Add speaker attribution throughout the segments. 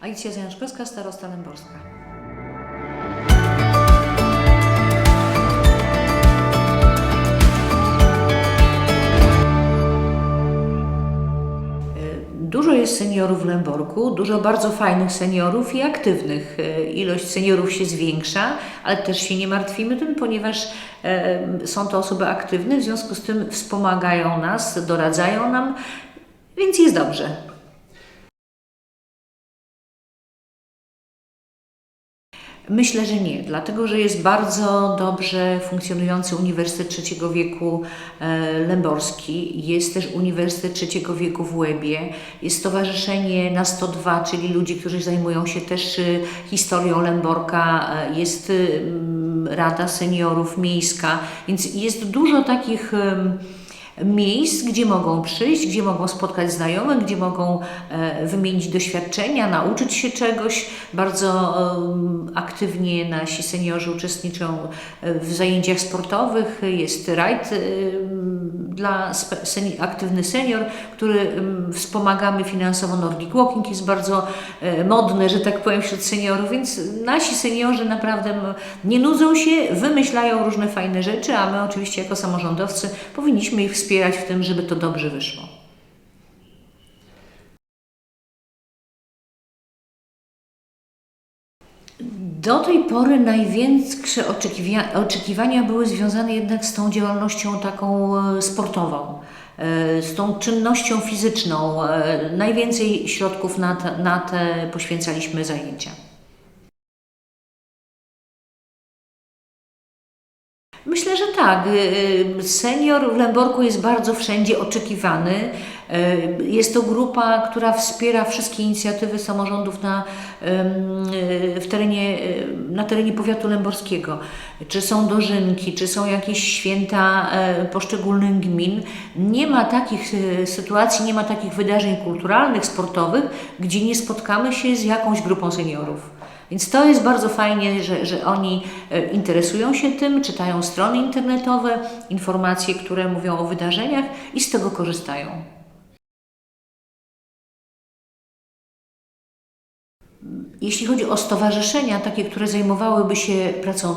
Speaker 1: Alicja Zajączkowska, starosta Lęborska. Dużo jest seniorów w Lęborku, dużo bardzo fajnych seniorów i aktywnych. E, Ilość seniorów się zwiększa, ale też się nie martwimy tym, ponieważ e, są to osoby aktywne, w związku z tym wspomagają nas, doradzają nam, więc jest dobrze. Myślę, że nie, dlatego że jest bardzo dobrze funkcjonujący Uniwersytet Trzeciego Wieku e, Lęborski, jest też Uniwersytet Trzeciego Wieku w Łebie, jest Stowarzyszenie na 102, czyli ludzi, którzy zajmują się też y, historią Lęborka, e, jest mm, Rada Seniorów Miejska, więc jest dużo takich miejsc, gdzie mogą przyjść, gdzie mogą spotkać znajomych, gdzie mogą e, wymienić doświadczenia, nauczyć się czegoś. Bardzo aktywnie nasi seniorzy uczestniczą e, w zajęciach sportowych. Jest rajd dla seni- aktywny senior, który em, wspomagamy finansowo. Nordic Walking jest bardzo e, modny, że tak powiem, wśród seniorów, więc nasi seniorzy naprawdę nie nudzą się, wymyślają różne fajne rzeczy, a my oczywiście jako samorządowcy powinniśmy ich wspierać w tym, żeby to dobrze wyszło. Do tej pory największe oczekiwania, były związane jednak z tą działalnością taką e, sportową, e, z tą czynnością fizyczną. E, Najwięcej środków na te, na te poświęcaliśmy zajęcia. Myślę, że tak. Senior w Lęborku jest bardzo wszędzie oczekiwany. Jest to grupa, która wspiera wszystkie inicjatywy samorządów na, y, w terenie, y, na terenie powiatu lęborskiego. Czy są dożynki, czy są jakieś święta e, poszczególnych gmin. Nie ma takich sytuacji, nie ma takich wydarzeń kulturalnych, sportowych, gdzie nie spotkamy się z jakąś grupą seniorów. Więc to jest bardzo fajnie, że, że oni e, interesują się tym, czytają strony internetowe, informacje, które mówią o wydarzeniach i z tego korzystają. Jeśli chodzi o stowarzyszenia, takie, które zajmowałyby się pracą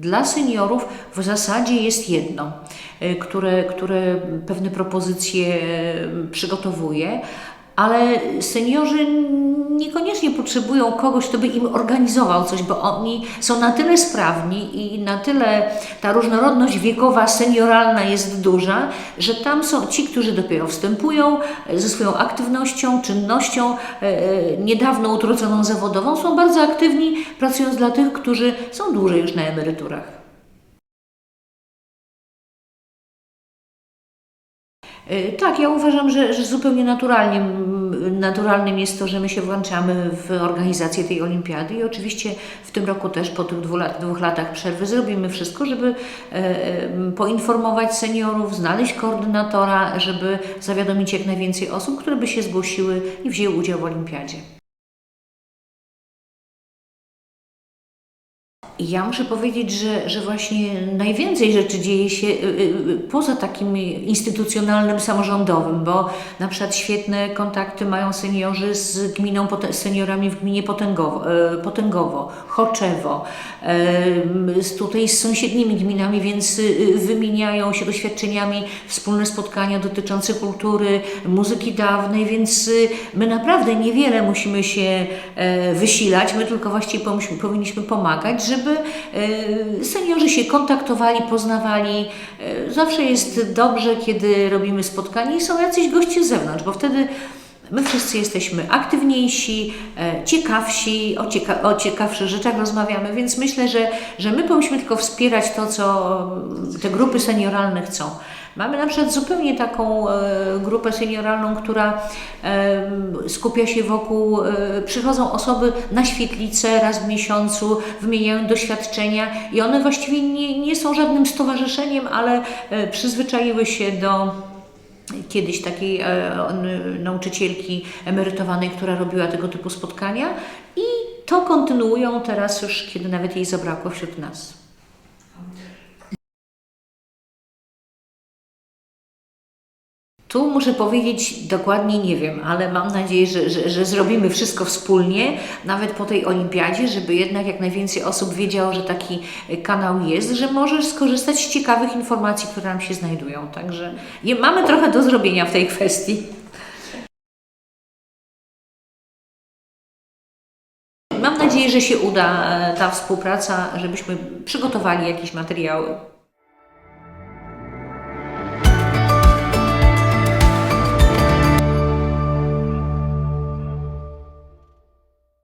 Speaker 1: dla seniorów, w zasadzie jest jedno, e, które, które pewne propozycje e, przygotowuje, ale seniorzy niekoniecznie potrzebują kogoś, kto by im organizował coś, bo oni są na tyle sprawni i na tyle ta różnorodność wiekowa, senioralna jest duża, że tam są ci, którzy dopiero wstępują e, ze swoją aktywnością, czynnością, e, e, niedawno utrudzoną zawodową, są bardzo aktywni, pracując dla tych, którzy są dłużej już na emeryturach. Tak, ja uważam, że, że zupełnie naturalnym jest to, że my się włączamy w organizację tej olimpiady i oczywiście w tym roku też po tych dwóch, dwóch latach przerwy zrobimy wszystko, żeby e, e, poinformować seniorów, znaleźć koordynatora, żeby zawiadomić jak najwięcej osób, które by się zgłosiły i wzięły udział w olimpiadzie. Ja muszę powiedzieć, że, że właśnie najwięcej rzeczy dzieje się y, y, poza takim instytucjonalnym, samorządowym, bo na przykład świetne kontakty mają seniorzy z gminą, seniorami w gminie Potęgowo, Potęgowo Choczewo, z tutaj z sąsiednimi gminami, więc y, wymieniają się doświadczeniami, wspólne spotkania dotyczące kultury, muzyki dawnej, więc y, my naprawdę niewiele musimy się e, wysilać, my tylko właściwie powinniśmy pomagać, żeby e, seniorzy się kontaktowali, poznawali. E, Zawsze jest dobrze, kiedy robimy spotkanie i są jacyś goście z zewnątrz, bo wtedy my wszyscy jesteśmy aktywniejsi, e, ciekawsi, o, cieka- o ciekawszych rzeczach rozmawiamy, więc myślę, że, że my powinniśmy tylko wspierać to, co te grupy senioralne chcą. Mamy na przykład zupełnie taką e, grupę senioralną, która skupia się wokół, e, przychodzą osoby na świetlicę raz w miesiącu, wymieniają doświadczenia i one właściwie nie, nie są żadnym stowarzyszeniem, ale przyzwyczaiły się do kiedyś takiej e, nauczycielki emerytowanej, która robiła tego typu spotkania i to kontynuują teraz już, kiedy nawet jej zabrakło wśród nas. Tu muszę powiedzieć dokładnie nie wiem, ale mam nadzieję, że, że, że zrobimy wszystko wspólnie, nawet po tej olimpiadzie, żeby jednak jak najwięcej osób wiedziało, że taki y, kanał jest, że możesz skorzystać z ciekawych informacji, które tam się znajdują. Także mamy trochę do zrobienia w tej kwestii. Mam nadzieję, że się uda e, ta współpraca, żebyśmy przygotowali jakieś materiały.